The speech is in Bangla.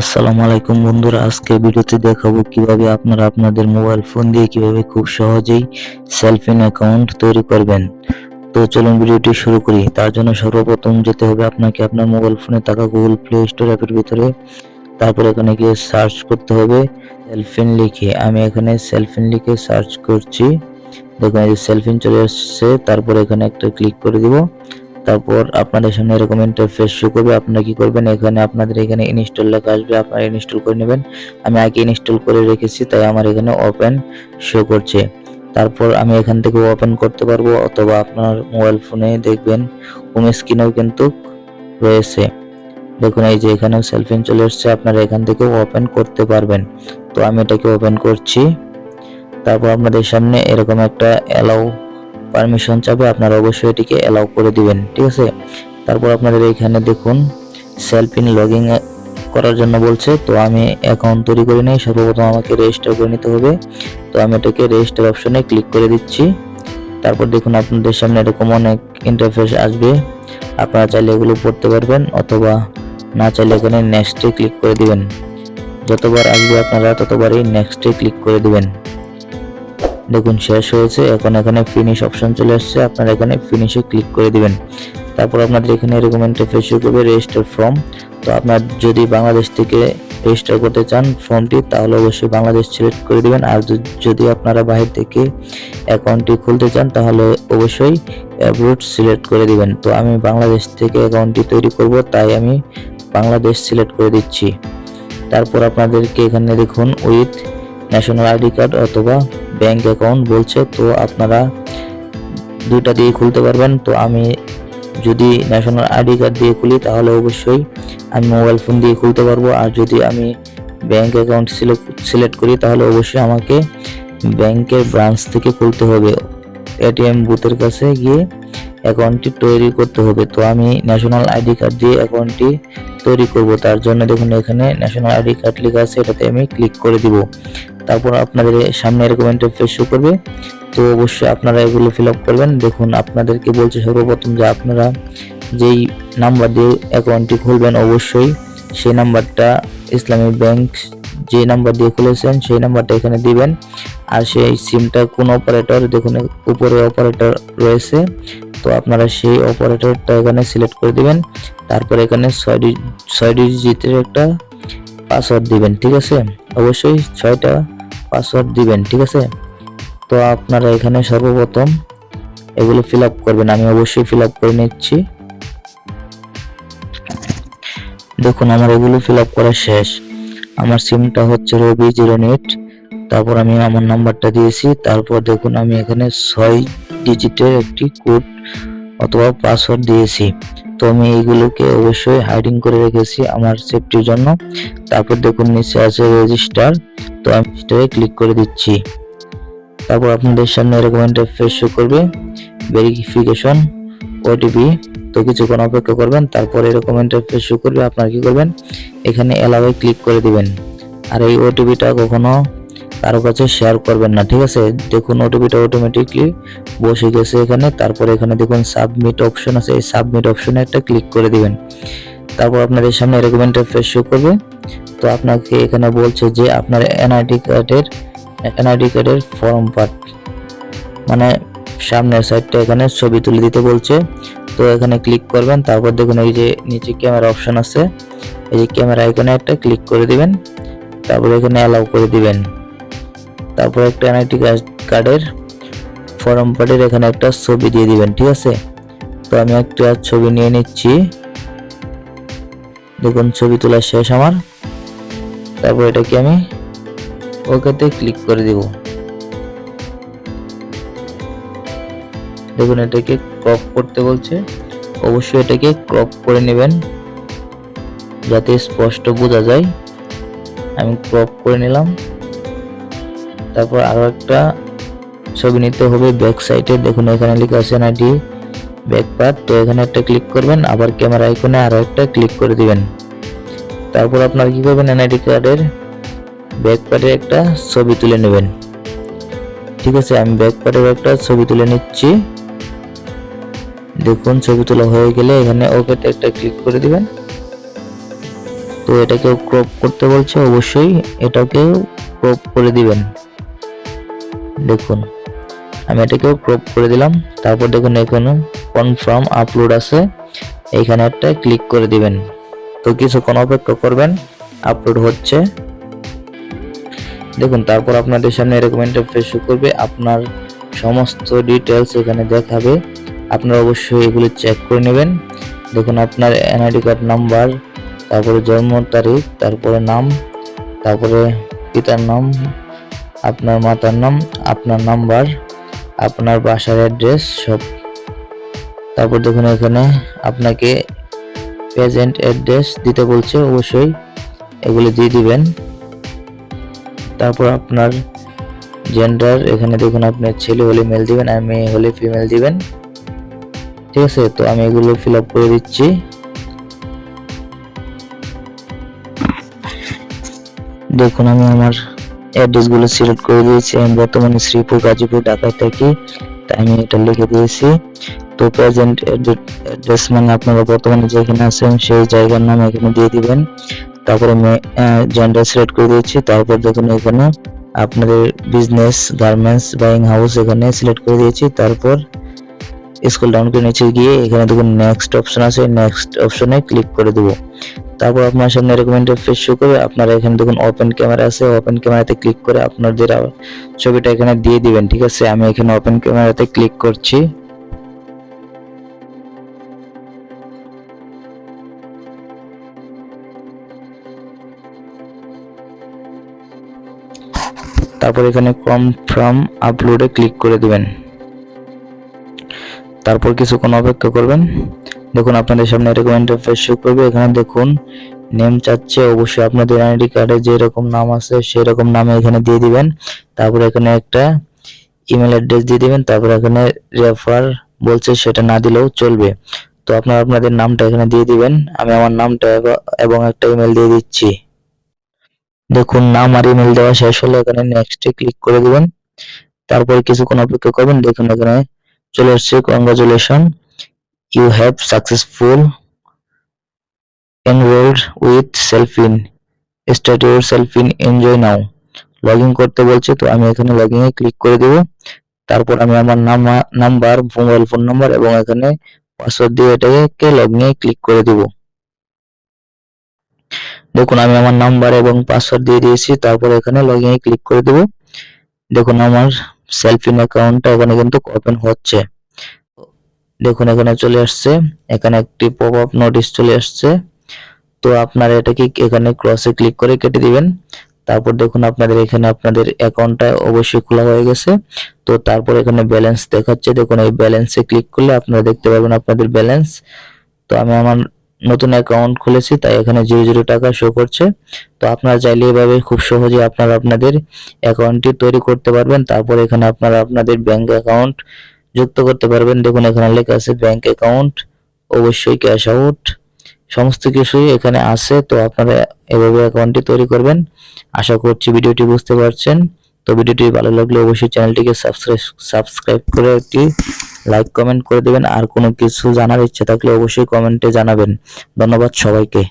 আসসালামু আলাইকুম বন্ধুরা, আজকে ভিডিওতে দেখাবো কীভাবে আপনারা আপনাদের মোবাইল ফোন দিয়ে কীভাবে খুব সহজেই সেলফিন অ্যাকাউন্ট তৈরি করবেন। তো চলুন ভিডিওটি শুরু করি। তার জন্য সর্বপ্রথম যেতে হবে আপনাকে আপনার মোবাইল ফোনে থাকা গুগল প্লে স্টোর অ্যাপের ভিতরে। তারপর এখানে গিয়ে সার্চ করতে হবে সেলফিন লিখে। আমি এখানে সেলফিন লিখে সার্চ করছি। দেখুন, এই সেলফিন চলে আসছে তারপর এখানে একটা ক্লিক করে দিব। তারপর আপনাদের সামনে এরকম ইন্টারফেস শো করবে। আপনারা কি করবেন? এখানে আপনাদের এখানে ইনস্টল লেখা আসবে। আপনারা ইনস্টল করে নেবেন। আমি আগে ইনস্টল করে রেখেছি, তাই আমার এখানে ওপেন শো করছে। তারপর আমি এখান থেকে ওপেন করতে পারব, অথবা আপনার মোবাইল ফোনে দেখবেন হোম স্ক্রিনেও কিন্তু রয়েছে। দেখুন, এই যে এখানেও সেলফিন চলে এসছে, আপনারা এখান থেকে ওপেন করতে পারবেন। তো আমি এটাকে ওপেন করছি। তারপর আপনাদের সামনে এরকম একটা অ্যালাউ পারমিশন চাবে আপনারা অবশ্যই এটিকে অ্যালাউ করে দিবেন, ঠিক আছে? তারপর আপনাদের এখানে দেখুন সেলফ ইন লগিং করার জন্য বলছে, তো আমি অ্যাকাউন্ট তৈরি করে নিই, সর্বপ্রথম আমাকে রেজিস্টার করে নিতে হবে। তো আমি এটাকে রেজিস্টার অপশনে ক্লিক করে দিচ্ছি। তারপর দেখুন, আপনাদের সামনে এরকম অনেক ইন্টারফেস আসবে। আপনারা চাইলে এগুলো পড়তে পারবেন, অথবা না চাইলে এখানে নেক্সটে ক্লিক করে দিবেন। যতবার আসবে আপনারা ততবারই নেক্সটে ক্লিক করে দিবেন। দেখুন, শেষ হয়েছে। এখন এখানে ফিনিশ অপশন চলে আসছে। আপনারা এখানে ফিনিশে ক্লিক করে দিবেন। তারপর আপনাদের এখানে এরকম ইন্টারফেস শো করবে রেজিস্টার ফর্ম তো আপনার যদি বাংলাদেশ থেকে রেজিস্টার করতে চান ফর্মটি তাহলে অবশ্যই বাংলাদেশ সিলেক্ট করে দিবেন। আর যদি আপনারা বাহির থেকে অ্যাকাউন্টটি খুলতে চান, তাহলে অবশ্যই অ্যাব্রুট সিলেক্ট করে দিবেন। তো আমি বাংলাদেশ থেকে অ্যাকাউন্টটি তৈরি করব, তাই আমি বাংলাদেশ সিলেক্ট করে দিচ্ছি। তারপর আপনাদেরকে এখানে দেখুন উইথ ন্যাশনাল আইডি কার্ড অথবা ব্যাংক অ্যাকাউন্ট বলছে, তো আপনারা দুইটা দিয়ে খুলতে পারবেন। তো আমি যদি ন্যাশনাল আইডি কার্ড দিয়ে খুলি, তাহলে অবশ্যই আমি মোবাইল ফোন দিয়ে খুলতে পারব। আর যদি আমি ব্যাংক অ্যাকাউন্ট সিলেক্ট করি, তাহলে অবশ্যই আমাকে ব্যাংকের ব্রাঞ্চ থেকে খুলতে হবে। এটিএম বুথের কাছে গিয়ে অ্যাকাউন্টটি তৈরি করতে হবে। তো আমি ন্যাশনাল আইডি কার্ড দিয়ে অ্যাকাউন্টটি তৈরি করব। তার জন্য দেখুন, এখানে ন্যাশনাল আইডি কার্ড লেখা আছে, এটাতে আমি ক্লিক করে দিব। তারপর আপনাদের সামনে এরকম ইন্টারফেস শো করবে। তো অবশ্যই আপনারা এগুলো ফিল আপ করবেন। দেখুন, আপনাদেরকে বলছে সর্বপ্রথম যে আপনারা যেই নাম্বার দিয়ে অ্যাকাউন্টটি খুলবেন, অবশ্যই সেই নাম্বারটা ইসলামী ব্যাংক যে নাম্বার দিয়ে খুলেছেন, সেই নাম্বারটা এখানে দিবেন। আর সেই সিমটা কোন অপারেটর দেখুন, উপরে অপারেটর রয়েছে। তো আপনারা সেই অপারেটরটা এখানে সিলেক্ট করে দিবেন। তারপর এখানে ছয় ছয় ডিজিটের একটা পাসওয়ার্ড দিবেন, ঠিক আছে? অবশ্যই ছয়টা পাসওয়ার্ড দিবেন, ঠিক আছে? তো আপনারা এখানে সর্বপ্রথম এগুলো ফিল আপ করবেন, আমি অবশ্যই ফিল আপ করে নিচ্ছি। দেখুন, আমার এগুলো ফিল আপ করা শেষ। আমার সিমটা হচ্ছে রবি জিরো নেট, তারপর আমি আমার নাম্বারটা দিয়েছি, তারপর দেখুন, আমি এখানে ছয় ডিজিটের একটি কোড অথবা পাসওয়ার্ড দিয়েছি। তো আমি এইগুলোকে অবশ্যই হাইডিং করে রেখেছি আমার সেফটির জন্য। তারপর দেখুন নিচে আছে রেজিস্টার তো আমি রেজিস্টারে ক্লিক করে দিচ্ছি। তারপর আপনাদের সামনে এরকম ইন্টারফেস শো করবে ভেরিফিকেশন ওটিপি তো কিছুক্ষণ অপেক্ষা করবেন, তারপর এরকম ইন্টারফেস শো করবে, আপনারা কি করবেন? এখানে অ্যালাওয়ে ক্লিক করে দিবেন। আর এই ওটিপিটা কখনো কারও কাছে শেয়ার করবেন না, ঠিক আছে? দেখুন ওটিপিটা অটোমেটিকলি বসে গেছে এখানে। তারপরে এখানে দেখুন সাবমিট অপশন আছে। এই সাবমিট অপশনে একটা ক্লিক করে দিবেন। তারপর আপনাদের সামনে এরকম ইন্টারফেস শো করবে। তো আপনাকে এখানে বলছে যে আপনার এনআইডি কার্ডের এনআইডি কার্ডের ফর্ম পার্ট মানে সামনের সাইডটা এখানে ছবি তুলে দিতে বলছে। তো এখানে ক্লিক করবেন। তারপর দেখুন এই যে নিচে ক্যামেরা অপশন আছে। এই যে ক্যামেরা আইকনে একটা ক্লিক করে দিবেন। তারপর এখানে অ্যালাউ করে দিবেন। তারপর একটা এনআইডি কার্ডের ফর্ম পার্টের এখানে একটা ছবি দিয়ে দিবেন, ঠিক আছে? তো আমি একটা ছবি নিয়ে নিচ্ছি। দেখুন, ছবি তোলা শেষ আমার। তারপর এটাকে আমি ওকেতে ক্লিক করে দিব। দেখুন, এটাকে ক্রপ করতে বলছে। অবশ্যই এটাকে ক্রপ করে নেবেন, যাতে স্পষ্ট বোঝা যায়। আমি ক্রপ করে নিলাম। তারপর আরও একটা ছবি নিতে হবে ব্যাক সাইডে দেখুন, এখানে লেখা আছে এনআইডি ব্যাক পার্ট তো এখানে একটা ক্লিক করবেন, আবার ক্যামেরা আইকনে আরও একটা ক্লিক করে দিবেন। তারপর আপনার কি করবেন, এনআইডি কার্ডের ব্যাক পার্টের একটা ছবি তুলে নেবেন। ঠিক আছে, আমি ব্যাক পার্টের একটা ছবি তুলে নিচ্ছি। দেখুন, ছবি তোলা হয়ে গেলে এখানে ওকেতে একটা ক্লিক করে দিবেন। তো এটাকেও ক্রপ করতে বলছে, অবশ্যই এটাকেও ক্রপ করে দিবেন। দেখুন, আমি এটাকেও ক্রপ করে দিলাম। তারপর দেখুন, এখানে কনফার্ম আপলোড আছে। এইখানে একটা ক্লিক করে দিবেন। তো কিছুক্ষণ অপেক্ষা করবেন আপলোড হচ্ছে। দেখুন, তারপর আপনাদের সামনে এরকম ইন্টারফেস করবে। আপনার সমস্ত ডিটেলস এখানে দেখাবে। আপনারা অবশ্যই এগুলি চেক করে নেবেন। দেখুন, আপনার এনআইডি কার্ড নাম্বার তারপরে জন্ম তারিখ, তারপরে নাম, তারপরে পিতার নাম আপনার মাতার নাম, আপনার নাম্বার, আপনার বাসার অ্যাড্রেস সব। তারপর দেখুন এখানে আপনাকে প্রেজেন্ট অ্যাড্রেস দিতে বলছে, অবশ্যই এগুলো দিয়ে দিবেন। তারপর আপনার জেন্ডার এখানে দেখুন আপনার ছেলে হলে মেল দিবেন আর মেয়ে হলে ফিমেল দিবেন। ঠিক আছে? তো আমি এগুলো ফিল আপ করে দিচ্ছি। দেখুন আমি আমার অ্যাড্রেসগুলো সিলেক্ট করে দিয়েছি। আমি বর্তমানে শ্রীপুর, গাজীপুর, ঢাকায় থাকি, তাই আমি এটা লিখে দিয়েছি। তো প্রেজেন্ট অ্যাড্রেস মানে আপনারা বর্তমানে যেখানে আছেন সেই জায়গার নাম এখানে দিয়ে দিবেন। তারপরে আমি জেন্ডার সিলেক্ট করে দিয়েছি। তারপর দেখুন এখানে আপনাদের বিজনেস গার্মেন্টস বাইং হাউস এখানে সিলেক্ট করে দিয়েছি। তারপর স্কুল ডাউন করে নিচে গিয়ে এখানে দেখুন নেক্সট অপশন আছে। নেক্সট অপশনে ক্লিক করে দেবো। তারপর আপনার সামনে এরকম ইন্টারফেস শো করবে আপনারা এখানে দেখুন ওপেন ক্যামেরা আছে ওপেন ক্যামেরাতে ক্লিক করে আপনাদের ছবিটা এখানে দিয়ে দিবেন, ঠিক আছে? আমি এখানে ওপেন ক্যামেরাতে ক্লিক করছি। তারপর এখানে কনফার্ম আপলোডে ক্লিক করে দিবেন। তারপর কিছুক্ষণ অপেক্ষা করবেন। দেখুন, আপনাদের সামনে এরকম ইন্টারফেস শো করবে। এখানে দেখুন নেম চাচ্ছে, অবশ্যই আপনাদের আইডি কার্ডে যে রকম নাম আছে সেই রকম নামে এখানে দিয়ে দিবেন। তারপর এখানে একটা ইমেল অ্যাড্রেস দিয়ে দিবেন। তারপর এখানে রেফার বলছে, সেটা না দিলেও চলবে। তো আপনারা আপনাদের নামটা এখানে দিয়ে দিবেন। আমি আমার নামটা এবং একটা ইমেল দিয়ে দিচ্ছি। দেখুন, নাম আর ইমেল দেওয়া শেষ হলে এখানে নেক্সটে ক্লিক করে দিবেন। তারপরে কিছুক্ষণ অপেক্ষা করবেন। দেখুন, এখানে চলে আসছে। Congratulation you have successful enrolled with self in start your self in enjoy now. Log in করতে বলছে, তো আমি এখানে লগ ইনে ক্লিক করে দেব। তারপর আমি আমার নাম নাম্বার মোবাইল ফোন নাম্বার এবং এখানে পাসওয়ার্ড দিয়ে এটাকে লগ ইনে ক্লিক করে দেব। দেখুন, আমি আমার নাম্বার এবং পাসওয়ার্ড দিয়ে দিয়েছি, তারপর এখানে লগ ইনে ক্লিক করে দেব। দেখুন, আমার সেলফ ইন অ্যাকাউন্টটা এখানে কিন্তু ওপেন হচ্ছে। দেখুন, এখানে চলে আসছে। এখানে একটি পপ আপ নোটিশ চলে আসছে। তো আপনারা এটাকে এখানে ক্রসে ক্লিক করে কেটে দিবেন। তারপর দেখুন, আপনাদের এখানে আপনাদের অ্যাকাউন্টটা অবশ্যই খোলা হয়ে গেছে। তো তারপর এখানে ব্যালেন্স দেখাচ্ছে। দেখুন, এই ব্যালেন্সে ক্লিক করলে আপনারা দেখতে পাবেন আপনাদের ব্যালেন্স তো আমি আমার নতুন অ্যাকাউন্ট খুলেছি, তাই এখানে জিরো জিরো টাকা শো করছে। তো আপনারা চাইলে এভাবে খুব সহজে আপনারা আপনাদের অ্যাকাউন্টটি তৈরি করতে পারবেন। তারপর এখানে আপনারা আপনাদের ব্যাংক অ্যাকাউন্ট যুক্ত করতে পারবেন। দেখুন, এখানে লেখা আছে ব্যাংক অ্যাকাউন্ট অবশ্যই ক্যাশ আউট সমস্ত কিছুই এখানে আছে। তো আপনারা এভাবে অ্যাকাউন্টটি তৈরি করবেন। আশা করছি ভিডিওটি বুঝতে পারছেন। তো ভিডিওটি ভালো লাগলে অবশ্যই চ্যানেলটিকে সাবস্ক্রাইব সাবস্ক্রাইব করে একটি লাইক কমেন্ট করে দেবেন। আর কোনো কিছু জানার ইচ্ছে থাকলে অবশ্যই কমেন্টে জানাবেন। ধন্যবাদ সবাইকে।